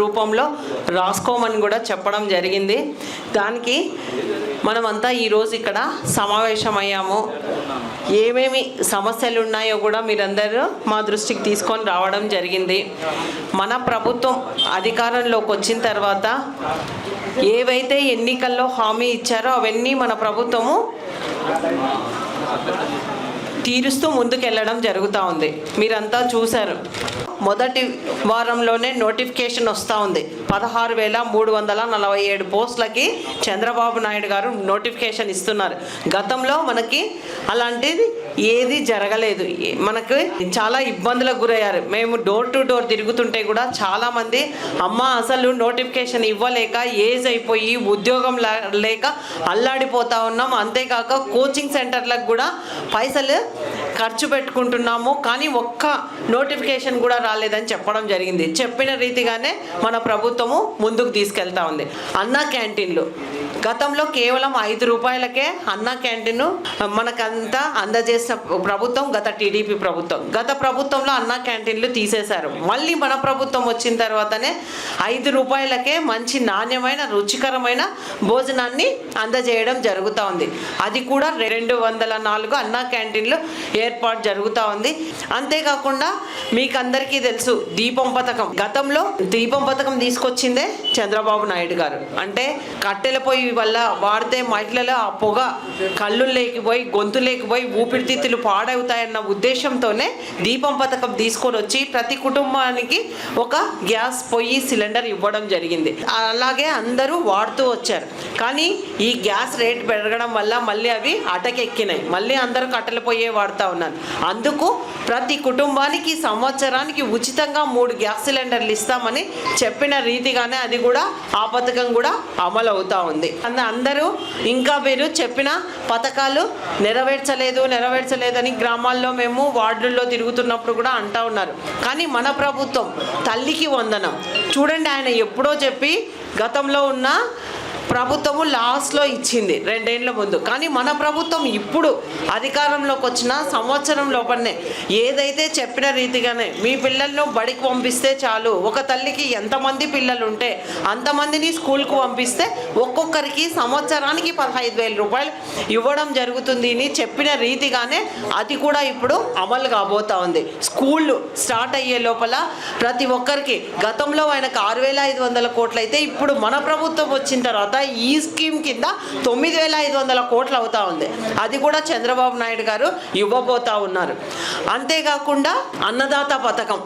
రూపంలో రాసుకోమని కూడా చెప్పడం జరిగింది. దానికి మనమంతా ఈరోజు ఇక్కడ సమావేశమయ్యాము. ఏమేమి సమస్యలు ఉన్నాయో కూడా మీరందరూ మా దృష్టికి తీసుకొని రావడం జరిగింది. మన ప్రభుత్వం అధికారంలోకి వచ్చిన తర్వాత ఏవైతే ఎన్నికల్లో హామీ ఇచ్చారో అవన్నీ మన ప్రభుత్వము తీరుస్తూ ముందుకెళ్ళడం జరుగుతూ ఉంది. మీరంతా చూశారు. మొదటి వారంలోనే నోటిఫికేషన్ వస్తూ ఉంది. పదహారు వేల మూడు వందల నలభై ఏడు పోస్టులకి చంద్రబాబు నాయుడు గారు నోటిఫికేషన్ ఇస్తున్నారు. గతంలో మనకి అలాంటిది ఏది జరగలేదు. మనకు చాలా ఇబ్బందులకు గురయ్యారు. మేము డోర్ టు డోర్ తిరుగుతుంటే కూడా చాలామంది అమ్మ అసలు నోటిఫికేషన్ ఇవ్వలేక ఏజ్ అయిపోయి ఉద్యోగం లా- లేక అల్లాడిపోతా ఉన్నాం. అంతేకాక కోచింగ్ సెంటర్లకు కూడా పైసలు ఖర్చు పెట్టుకుంటున్నాము. కానీ ఒక్క నోటిఫికేషన్ కూడా రాలేదని చెప్పడం జరిగింది. చెప్పిన రీతిగానే మన ప్రభుత్వము ముందుకు తీసుకెళ్తా ఉంది. అన్న క్యాంటీన్లు గతంలో కేవలం ఐదు రూపాయలకే అన్నా క్యాంటీన్ మనకంతా అందజేసిన ప్రభుత్వం గత టీడీపీ ప్రభుత్వం. గత ప్రభుత్వంలో అన్నా క్యాంటీన్లు తీసేశారు. మళ్ళీ మన ప్రభుత్వం వచ్చిన తర్వాతనే ఐదు రూపాయలకే మంచి నాణ్యమైన రుచికరమైన భోజనాన్ని అందజేయడం జరుగుతూ ఉంది. అది కూడా రెండు వందల నాలుగు అన్న క్యాంటీన్లు ఏర్పాటు జరుగుతూ ఉంది. అంతేకాకుండా మీకు అందరికీ తెలుసు దీపం పథకం. గతంలో దీపం పథకం తీసుకొచ్చిందే చంద్రబాబు నాయుడు గారు. అంటే కట్టెల పొయ్యి వల్ల వాడితే మహిళలు ఆ పొగ కళ్ళు లేకపోయి గొంతు లేకపోయి ఊపిరితిత్తులు పాడవుతాయన్న ఉద్దేశంతోనే దీపం పథకం తీసుకొని వచ్చి ప్రతి కుటుంబానికి ఒక గ్యాస్ పొయ్యి సిలిండర్ ఇవ్వడం జరిగింది. అలాగే అందరూ వాడుతూ వచ్చారు. కానీ ఈ గ్యాస్ రేట్ పెరగడం వల్ల మళ్ళీ అవి అటకెక్కినాయి. మళ్ళీ అందరూ కట్టెల పొయ్యే వాడుతూ ఉన్నారు. అందుకు ప్రతి కుటుంబానికి సంవత్సరానికి ఉచితంగా మూడు గ్యాస్ సిలిండర్లు ఇస్తామని చెప్పిన రీతిగానే అది కూడా ఆ పథకం కూడా అమలు అవుతూ ఉంది. అందరూ ఇంకా మీరు చెప్పిన పథకాలు నెరవేర్చలేదు నెరవేర్చలేదని గ్రామాల్లో మేము వార్డుల్లో తిరుగుతున్నప్పుడు కూడా అంటా ఉన్నారు. కానీ మన ప్రభుత్వం తల్లికి వందనం. చూడండి ఆయన ఎప్పుడో చెప్పి గతంలో ఉన్న ప్రభుత్వము లాస్ట్లో ఇచ్చింది రెండేళ్ళ ముందు. కానీ మన ప్రభుత్వం ఇప్పుడు అధికారంలోకి వచ్చిన సంవత్సరం లోపలనే. ఏదైతే చెప్పిన రీతిగానే మీ పిల్లలను బడికి పంపిస్తే చాలు ఒక తల్లికి ఎంతమంది పిల్లలు ఉంటే అంతమందిని స్కూల్కు పంపిస్తే ఒక్కొక్కరికి సంవత్సరానికి పదహైదు వేల రూపాయలు ఇవ్వడం జరుగుతుంది అని చెప్పిన రీతిగానే అది కూడా ఇప్పుడు అమలు కాబోతా ఉంది. స్కూళ్ళు స్టార్ట్ అయ్యే లోపల ప్రతి ఒక్కరికి గతంలో ఆయనకు ఆరు వేల ఐదు వందల కోట్లు అయితే ఇప్పుడు మన ప్రభుత్వం వచ్చిన తర్వాత ఈ స్కీమ్ కింద తొమ్మిది వేల ఐదు వందల కోట్లు అవుతా ఉంది. అది కూడా చంద్రబాబు నాయుడు గారు ఇవ్వబోతా ఉన్నారు. అంతేకాకుండా అన్నదాత పథకం.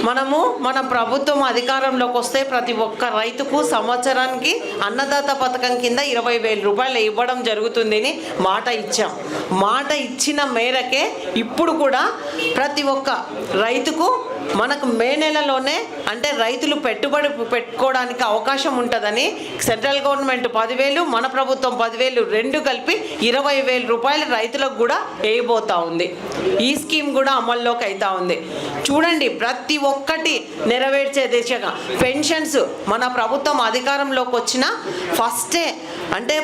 మనము మన ప్రభుత్వం అధికారంలోకి వస్తే ప్రతి ఒక్క రైతుకు సంవత్సరానికి అన్నదాత పథకం కింద ఇరవై వేల రూపాయలు ఇవ్వడం జరుగుతుందని మాట ఇచ్చాం. మాట ఇచ్చిన మేరకే ఇప్పుడు కూడా ప్రతి ఒక్క రైతుకు మనకు మే నెలలోనే అంటే రైతులు పెట్టుబడి పెట్టుకోవడానికి అవకాశం ఉంటుందని సెంట్రల్ గవర్నమెంట్ పదివేలు మన ప్రభుత్వం పదివేలు రెండు కలిపి ఇరవై వేల రూపాయలు రైతులకు కూడా వేయబోతూ ఉంది. ఈ స్కీమ్ కూడా అమల్లోకి అవుతా ఉంది. చూడండి ప్రతి ఒక్కటి నెరవేర్చే దిశగా. పెన్షన్స్ మన ప్రభుత్వం అధికారంలోకి వచ్చిన ఫస్టే అంటే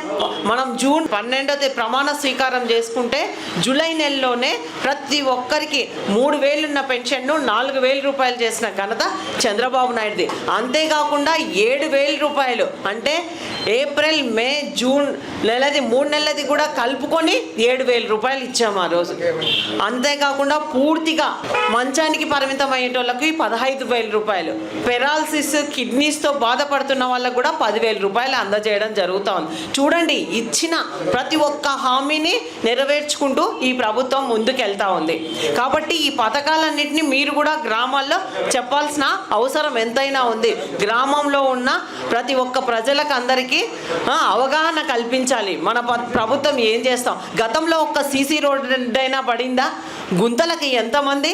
మనం జూన్ పన్నెండో తేదీ ప్రమాణ స్వీకారం చేసుకుంటే జూలై నెలలోనే ప్రతి ఒక్కరికి మూడు వేలున్న పెన్షన్ను నాలుగు వేలు రూపాయలు చేసిన ఘనత చంద్రబాబు నాయుడుది. అంతేకాకుండా ఏడు వేల రూపాయలు అంటే ఏప్రిల్ మే జూన్ నెలది మూడు నెలది కూడా కలుపుకొని ఏడు వేల రూపాయలు ఇచ్చాము ఆ రోజు. అంతేకాకుండా పూర్తిగా మంచానికి పరిమితం అయ్యేటోళ్ళకి పదహైదు వేల రూపాయలు. పెరాలసిస్ కిడ్నీస్తో బాధపడుతున్న వాళ్ళకు కూడా పదివేల రూపాయలు అందజేయడం జరుగుతూ ఉంది. చూడండి ఇచ్చిన ప్రతి ఒక్క హామీని నెరవేర్చుకుంటూ ఈ ప్రభుత్వం ముందుకెళ్తా ఉంది. కాబట్టి ఈ పథకాలన్నింటినీ మీరు కూడా గ్రామాల్లో చెప్పాల్సిన అవసరం ఎంతైనా ఉంది. గ్రామంలో ఉన్న ప్రతి ఒక్క ప్రజలకు అందరికీ అవగాహన కల్పించాలి. మన ప్రభుత్వం ఏం చేస్తాం? గతంలో ఒక్క సీసీ రోడ్డు అయినా పడిందా? గుంతలకి ఎంతమంది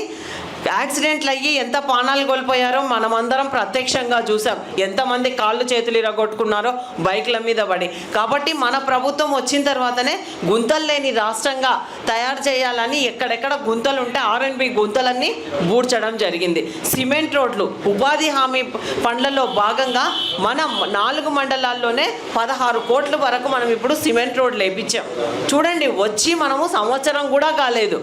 యాక్సిడెంట్లు అయ్యి ఎంత ప్రాణాలు కోల్పోయారో మనమందరం ప్రత్యక్షంగా చూసాం ఎంతమంది కాళ్ళు చేతులు ఇరగొట్టుకున్నారో బైక్ల మీద పడి. కాబట్టి మన ప్రభుత్వం వచ్చిన తర్వాతనే గుంతలు లేని రాష్ట్రంగా తయారు చేయాలని ఎక్కడెక్కడ గుంతలు ఉంటే ఆర్ఎన్బి గుంతలన్నీ బూడ్చడం జరిగింది. సిమెంట్ రోడ్లు ఉపాధి హామీ పనులలో భాగంగా మనం నాలుగు మండలాల్లోనే పదహారు కోట్ల వరకు మనం ఇప్పుడు సిమెంట్ రోడ్లు వేయించాం చూడండి వచ్చి మనము సంవత్సరం కూడా కాలేదు.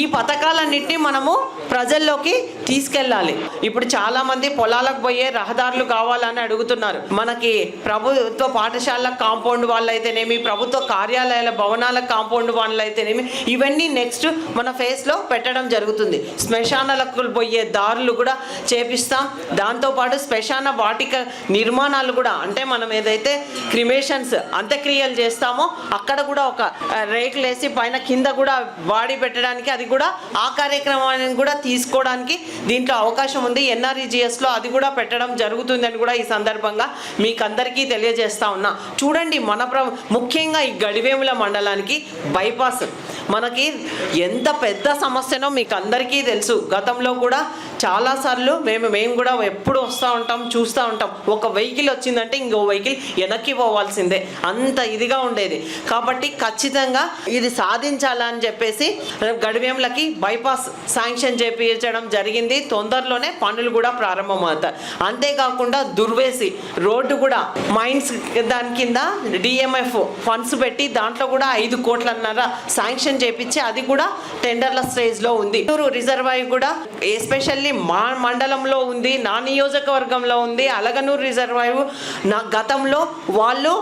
ఈ పథకాలన్నింటినీ మనము ప్రజలు ప్రజల్లోకి తీసుకెళ్ళాలి. ఇప్పుడు చాలా మంది పొలాలకు పోయే రహదారులు కావాలని అడుగుతున్నారు. మనకి ప్రభుత్వ పాఠశాల కాంపౌండ్ వాళ్ళు అయితేనేమి ప్రభుత్వ కార్యాలయాల భవనాల కాంపౌండ్ వాళ్ళు అయితేనేమి ఇవన్నీ నెక్స్ట్ మన ఫేస్లో పెట్టడం జరుగుతుంది. శ్మశానాలకు పోయే దారులు కూడా చేపిస్తాం. దాంతోపాటు శ్మశాన వాటిక నిర్మాణాలు కూడా అంటే మనం ఏదైతే క్రిమేషన్స్ అంత్యక్రియలు చేస్తామో అక్కడ కూడా ఒక రేకులేసి పైన కింద కూడా బాడీ పెట్టడానికి అది కూడా ఆ కార్యక్రమాన్ని కూడా తీసుకోవడానికి దీంట్లో అవకాశం ఉంది. ఎన్ఆర్ఈజిఎస్లో అది కూడా పెట్టడం జరుగుతుందని కూడా ఈ సందర్భంగా మీకు అందరికీ తెలియజేస్తా ఉన్నా. చూడండి మన ప్ర ముఖ్యంగా ఈ గడివేముల మండలానికి బైపాస్ మనకి ఎంత పెద్ద సమస్యనో మీకు అందరికీ తెలుసు. గతంలో కూడా చాలాసార్లు మేము మేము కూడా ఎప్పుడు వస్తూ ఉంటాం చూస్తూ ఉంటాం. ఒక వెహికల్ వచ్చిందంటే ఇంకో వెహికల్ వెనక్కి పోవాల్సిందే. అంత ఇదిగా ఉండేది. కాబట్టి ఖచ్చితంగా ఇది సాధించాలని చెప్పేసి గడివేంలకి బైపాస్ శాంక్షన్ చేపించడం జరిగింది. తొందరలోనే పనులు కూడా ప్రారంభమవుతాయి అంతేకాకుండా దుర్వేసి రోడ్డు కూడా మైన్స్ దాని కింద డిఎంఎఫ్ ఫండ్స్ పెట్టి దాంట్లో కూడా ఐదు కోట్లన్నర శాంక్షన్ చేపించి అది కూడా టెండర్ల స్టేజ్లో ఉంది. చిత్తూరు రిజర్వాయర్ కూడా ఎస్పెషల్లీ మా మండలంలో ఉంది నా నియోజకవర్గంలో ఉంది అలగనూరు రిజర్వాయర్. నా గతంలో వాళ్ళు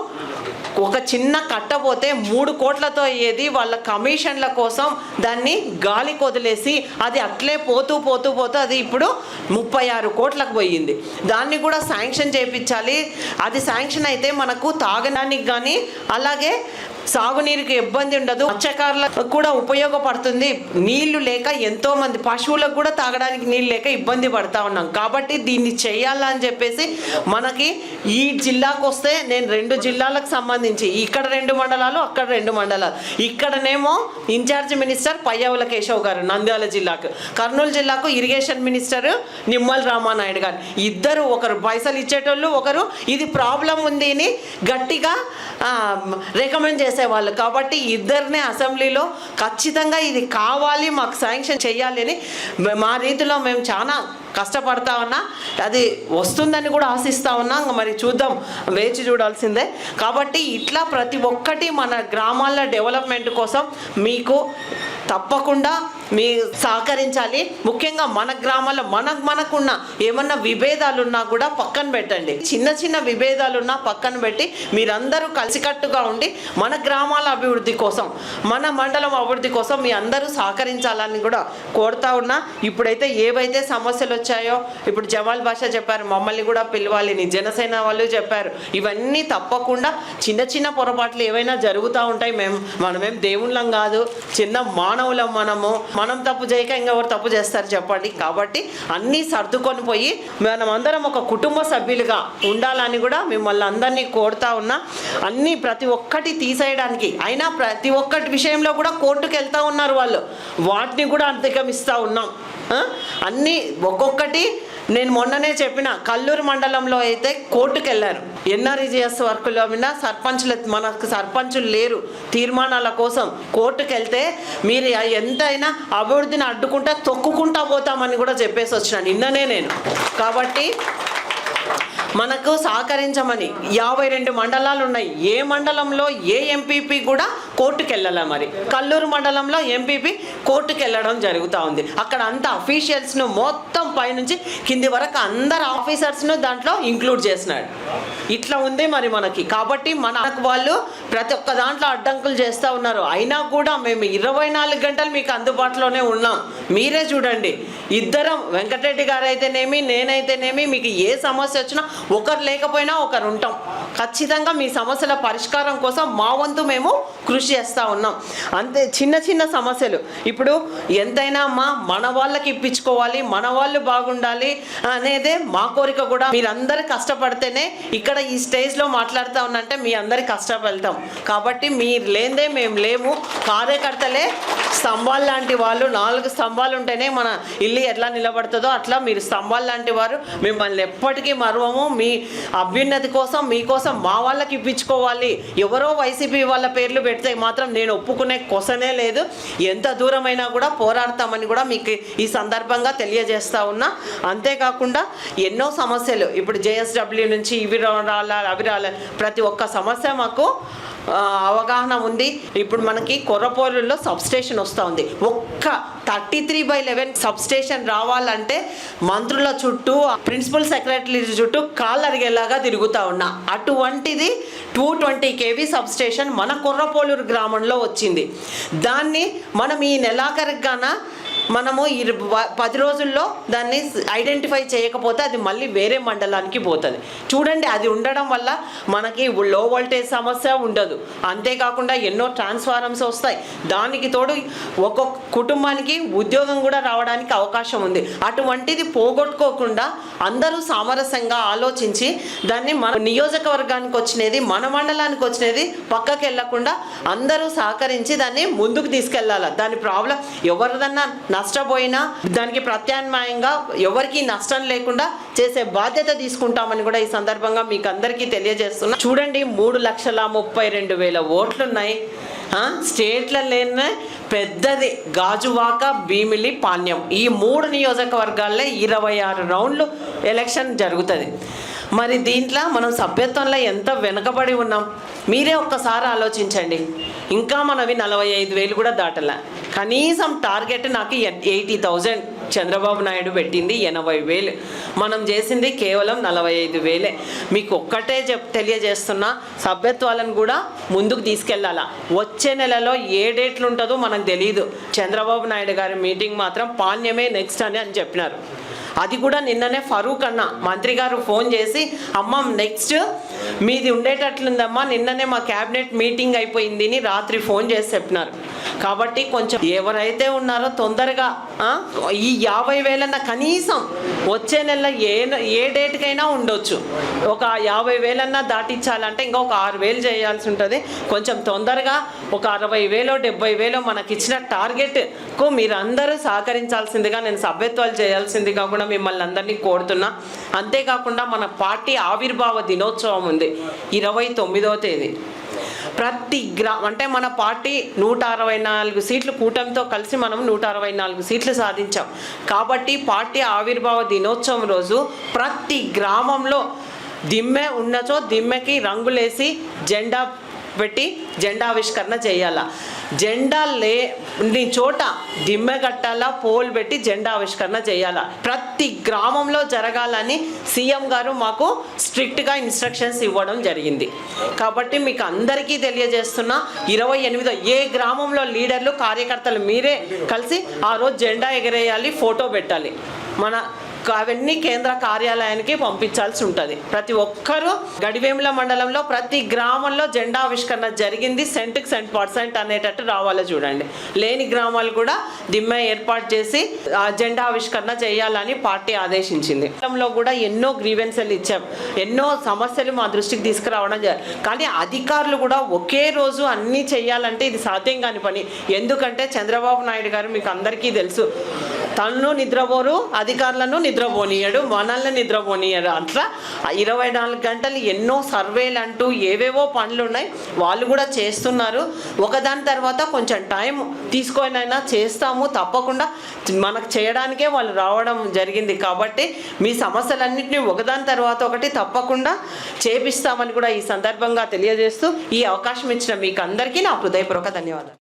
ఒక చిన్న కట్టపోతే మూడు కోట్లతో అయ్యేది వాళ్ళ కమిషన్ల కోసం దాన్ని గాలి కొదిలేసి అది అట్లే పోతూ పోతూ పోతూ అది ఇప్పుడు ముప్పై ఆరు కోట్లకు పోయింది. దాన్ని కూడా శాంక్షన్ చేయించాలి అది శాంక్షన్ అయితే మనకు తాగడానికి కానీ అలాగే సాగునీరుకి ఇబ్బంది ఉండదు. మత్స్యకారులకు కూడా ఉపయోగపడుతుంది. నీళ్ళు లేక ఎంతో మంది పశువులకు కూడా తాగడానికి నీళ్ళు లేక ఇబ్బంది పడతా ఉన్నాం. కాబట్టి దీన్ని చేయాలని చెప్పేసి మనకి ఈ జిల్లాకు వస్తే నేను రెండు జిల్లాలకు సంబంధించి ఇక్కడ రెండు మండలాలు అక్కడ రెండు మండలాలు. ఇక్కడనేమో ఇన్ఛార్జ్ మినిస్టర్ పయ్యవుల కేశవ్ గారు నంద్యాల జిల్లాకు కర్నూలు జిల్లాకు ఇరిగేషన్ మినిస్టర్ నిమ్మల రామానాయుడు గారు. ఇద్దరు ఒకరు పైసలు ఇచ్చేటోళ్ళు ఒకరు ఇది ప్రాబ్లం ఉంది అని గట్టిగా రికమెండ్ చేసేవాళ్ళు. కాబట్టి ఇద్దరిని అసెంబ్లీలో ఖచ్చితంగా ఇది కావాలి మాకు శాంక్షన్ చేయాలి అని మా రీతిలో మేము చాలా కష్టపడతా ఉన్నా. అది వస్తుందని కూడా ఆశిస్తా ఉన్నా. మరి చూద్దాం వేచి చూడాల్సిందే. కాబట్టి ఇట్లా ప్రతి ఒక్కటి మన గ్రామాల డెవలప్మెంట్ కోసం మీకు తప్పకుండా మీ సహకరించాలి. ముఖ్యంగా మన గ్రామాల్లో మనకు మనకున్న ఏమన్నా విభేదాలు ఉన్నా కూడా పక్కన పెట్టండి. చిన్న చిన్న విభేదాలు ఉన్నా పక్కన పెట్టి మీరందరూ కలిసికట్టుగా ఉండి మన గ్రామాల అభివృద్ధి కోసం మన మండలం అభివృద్ధి కోసం మీ అందరూ సహకరించాలని కూడా కోరుతా ఉన్నా. ఇప్పుడైతే ఏవైతే సమస్యలు వచ్చాయో ఇప్పుడు జమాల్ భాష చెప్పారు మమ్మల్ని కూడా పిలవాలి నీ జనసేన వాళ్ళు చెప్పారు. ఇవన్నీ తప్పకుండా చిన్న చిన్న పొరపాట్లు ఏవైనా జరుగుతూ ఉంటాయి. మేము మనమేం దేవుళ్ళం కాదు చిన్న మానవులం మనము. మనం తప్పు చేయక ఇంకెవరు తప్పు చేస్తారు చెప్పండి. కాబట్టి అన్నీ సర్దుకొని పోయి మనం అందరం ఒక కుటుంబ సభ్యులుగా ఉండాలని కూడా మిమ్మల్ని అందరినీ కోరుతా ఉన్నా. అన్నీ ప్రతి ఒక్కటి తీసేయడానికి అయినా ప్రతి ఒక్కటి విషయంలో కూడా కోర్టుకు వెళ్తూ ఉన్నారు వాళ్ళు. వాటిని కూడా అధిగమిస్తూ ఉన్నాం. అన్నీ ఒక్కొక్కటి నేను మొన్ననే చెప్పిన కల్లూరు మండలంలో అయితే కోర్టుకు వెళ్ళారు ఎన్ఆర్ఈజిఎస్ వర్క్లో మీద సర్పంచులు మనకు సర్పంచులు లేరు. తీర్మానాల కోసం కోర్టుకు వెళ్తే మీరు ఎంతైనా అభివృద్ధిని అడ్డుకుంటా తొక్కుకుంటా పోతామని కూడా చెప్పేసి వచ్చినాను నిన్ననే నేను. కాబట్టి మనకు సహకరించమని యాభై రెండు మండలాలు ఉన్నాయి. ఏ మండలంలో ఏ ఎంపీపీ కూడా కోర్టుకు వెళ్ళాలి మరి. కల్లూరు మండలంలో ఎంపీపీ కోర్టుకు వెళ్ళడం జరుగుతూ ఉంది. అక్కడ అంతా అఫీషియల్స్ను మొత్తం పైనుంచి కింది వరకు అందరు ఆఫీసర్స్ను దాంట్లో ఇంక్లూడ్ చేసినాడు. ఇట్లా ఉంది మరి మనకి. కాబట్టి మనకు వాళ్ళు ప్రతి ఒక్క దాంట్లో అడ్డంకులు చేస్తూ ఉన్నారు. అయినా కూడా మేము ఇరవై నాలుగు గంటలు మీకు అందుబాటులోనే ఉన్నాం. మీరే చూడండి. ఇద్దరం వెంకటరెడ్డి గారు అయితేనేమి నేనైతేనేమి మీకు ఏ సమస్య వచ్చినా ఒకరు లేకపోయినా ఒకరు ఉంటాం. ఖచ్చితంగా మీ సమస్యల పరిష్కారం కోసం మా వంతు మేము కృషి చేస్తూ ఉన్నాం. అంతే చిన్న చిన్న సమస్యలు. ఇప్పుడు ఎంతైనా మా మన వాళ్ళకి ఇప్పించుకోవాలి మన వాళ్ళు బాగుండాలి అనేదే మా కోరిక కూడా. మీరందరూ కష్టపడితేనే ఇక్కడ ఈ స్టేజ్లో మాట్లాడుతూ ఉన్నంటే మీ అందరి కష్టపడతాం కాబట్టి మీరు లేదే మేము లేము కార్యకర్తలే స్తంభాలు లాంటి వాళ్ళు. నాలుగు స్తంభాలు ఉంటేనే మన ఇల్లు ఎట్లా నిలబడుతుందో అట్లా మీరు స్తంభాలు లాంటి వారు. మిమ్మల్ని ఎప్పటికీ మరువము. మీ అభ్యున్నతి కోసం మీకోసం మా వాళ్ళకి ఇప్పించుకోవాలి. ఎవరో వైసీపీ వాళ్ళ పేర్లు పెడితే మాత్రం నేను ఒప్పుకునే కొసనే లేదు. ఎంత దూరమైనా కూడా పోరాడతామని కూడా మీకు ఈ సందర్భంగా తెలియజేస్తా ఉన్నా. అంతేకాకుండా ఎన్నో సమస్యలు. ఇప్పుడు జేఎస్డబ్ల్యూ నుంచి ఇవి రాలా అవి ప్రతి ఒక్క సమస్య మాకు అవగాహన ఉంది. ఇప్పుడు మనకి కొర్రపోరులో సబ్స్టేషన్ వస్తూ ఉంది. ఒక్క thirty three by eleven substation రావాలంటే మంత్రుల చుట్టూ ప్రిన్సిపల్ సెక్రటరీ చుట్టూ కాళ్ళు అరిగేలాగా తిరుగుతూ ఉన్నా. అటువంటిది టూ ట్వంటీ కేవీ సబ్స్టేషన్ మన కుర్రపోలూరు గ్రామంలో వచ్చింది. దాన్ని మనం ఈ నెలాఖరుగాన మనము ఈ పది రోజుల్లో దాన్ని ఐడెంటిఫై చేయకపోతే అది మళ్ళీ వేరే మండలానికి పోతుంది. చూడండి అది ఉండడం వల్ల మనకి లో వోల్టేజ్ సమస్య ఉండదు. అంతేకాకుండా ఎన్నో ట్రాన్స్ఫారమ్స్ వస్తాయి. దానికి తోడు ఒక్కొక్క కుటుంబానికి ఉద్యోగం కూడా రావడానికి అవకాశం ఉంది. అటువంటిది పోగొట్టుకోకుండా అందరూ సామరస్యంగా ఆలోచించి దాన్ని మన నియోజకవర్గానికి వచ్చినది మన మండలానికి వచ్చినది పక్కకి వెళ్ళకుండా అందరూ సహకరించి దాన్ని ముందుకు తీసుకెళ్ళాలి దాని ప్రాబ్లం ఎవరిదన్నా నష్టపోయినా దానికి ప్రత్యామ్నాయంగా ఎవరికి నష్టం లేకుండా చేసే బాధ్యత తీసుకుంటామని కూడా ఈ సందర్భంగా మీకు అందరికీ తెలియజేస్తున్నా. చూడండి మూడు లక్షల ముప్పై రెండు వేల ఓట్లున్నాయి. ఆ, స్టేట్లలోనే పెద్దది గాజువాక భీమిలి పాణ్యం. ఈ మూడు నియోజకవర్గాల్లో ఇరవై ఆరు రౌండ్లు ఎలక్షన్ జరుగుతుంది. మరి దీంట్లో మనం సభ్యత్వంలో ఎంత వెనుకబడి ఉన్నాం? మీరే ఒక్కసారి ఆలోచించండి. ఇంకా మనవి నలభై ఐదు వేలు కూడా దాటలే. కనీసం టార్గెట్ నాకు ఎయిటీ థౌజండ్ చంద్రబాబు నాయుడు పెట్టింది ఎనభై వేలు. మనం చేసింది కేవలం నలభై ఐదు వేలే. మీకు ఒక్కటే చెప్ తెలియజేస్తున్నా సభ్యత్వాలను కూడా ముందుకు తీసుకెళ్ళాలా? వచ్చే నెలలో ఏ డేట్లు ఉంటుందో మనకు తెలియదు చంద్రబాబు నాయుడు గారి మీటింగ్ మాత్రం పాణ్యమే నెక్స్ట్ అని అని చెప్పినారు. అది కూడా నిన్ననే ఫరూక్ అన్న మంత్రి గారు ఫోన్ చేసి అమ్మ నెక్స్ట్ మీది ఉండేటట్లుందమ్మా నిన్ననే మా క్యాబినెట్ మీటింగ్ అయిపోయింది అని రాత్రి ఫోన్ చేసి చెప్పినారు. కాబట్టి కొంచెం ఎవరైతే ఉన్నారో తొందరగా ఈ యాభై వేలన్న కనీసం వచ్చే నెల ఏ ఏ డేట్కైనా ఉండొచ్చు. ఒక యాభై వేలన్నా దాటించాలంటే ఇంకా ఒక ఆరు వేలు చేయాల్సి ఉంటుంది. కొంచెం తొందరగా ఒక అరవై వేలో డెబ్బై వేలో మనకి ఇచ్చిన టార్గెట్కు మీరు అందరూ సహకరించాల్సిందిగా నేను సభ్యత్వాలు చేయాల్సిందిగా కూడా మిమ్మల్ని అందరినీ కోరుతున్నా. అంతేకాకుండా మన పార్టీ ఆవిర్భావ దినోత్సవం ఉంది ఇరవై తొమ్మిదవ తేదీ. ప్రతి గ్రా అంటే మన పార్టీ నూట అరవై నాలుగు సీట్లు కూటమితో కలిసి మనం నూట అరవై నాలుగు సీట్లు సాధించాం. కాబట్టి పార్టీ ఆవిర్భావ దినోత్సవం రోజు ప్రతి గ్రామంలో దిమ్మె ఉన్నచో దిమ్మెకి రంగులేసి జెండా పెట్టి జెండావిష్కరణ చేయాలా? జెండా లేని చోట దిమ్మె కట్టాలా పోల్ పెట్టి జెండా ఆవిష్కరణ చేయాలా? ప్రతి గ్రామంలో జరగాలని సీఎం గారు మాకు స్ట్రిక్ట్గా ఇన్స్ట్రక్షన్స్ ఇవ్వడం జరిగింది. కాబట్టి మీకు అందరికీ తెలియజేస్తున్నా ఇరవై ఎనిమిదో ఏ గ్రామంలో లీడర్లు కార్యకర్తలు మీరే కలిసి ఆ రోజు జెండా ఎగరేయాలి ఫోటో పెట్టాలి. మన అవన్నీ కేంద్ర కార్యాలయానికి పంపించాల్సి ఉంటుంది. ప్రతి ఒక్కరూ గడివేముల మండలంలో ప్రతి గ్రామంలో జెండా ఆవిష్కరణ జరిగింది. సెంట్కి సెంట్ పర్సెంట్ అనేటట్టు రావాలో చూడండి. లేని గ్రామాలు కూడా దిమ్మె ఏర్పాటు చేసి జెండా ఆవిష్కరణ చేయాలని పార్టీ ఆదేశించింది. గతంలో కూడా ఎన్నో గ్రీవెన్సీలు ఇచ్చాం. ఎన్నో సమస్యలు మా దృష్టికి తీసుకురావడం కానీ అధికారులు కూడా ఒకే రోజు అన్నీ చేయాలంటే ఇది సాధ్యం కాని పని. ఎందుకంటే చంద్రబాబు నాయుడు గారు మీకు అందరికీ తెలుసు తను నిద్రపోరు అధికారులను నిద్రపోనీయడు మనల్ని నిద్రపోనీయడు. అట్లా ఇరవై నాలుగు గంటలు ఎన్నో సర్వేలు అంటూ ఏవేవో పనులు ఉన్నాయి. వాళ్ళు కూడా చేస్తున్నారు. ఒకదాని తర్వాత కొంచెం టైం తీసుకొనైనా చేస్తాము. తప్పకుండా మనకు చేయడానికే వాళ్ళు రావడం జరిగింది. కాబట్టి మీ సమస్యలన్నింటినీ ఒకదాని తర్వాత ఒకటి తప్పకుండా చేపిస్తామని కూడా ఈ సందర్భంగా తెలియజేస్తూ ఈ అవకాశం ఇచ్చిన మీకు అందరికీ నా హృదయపూర్వక ధన్యవాదాలు.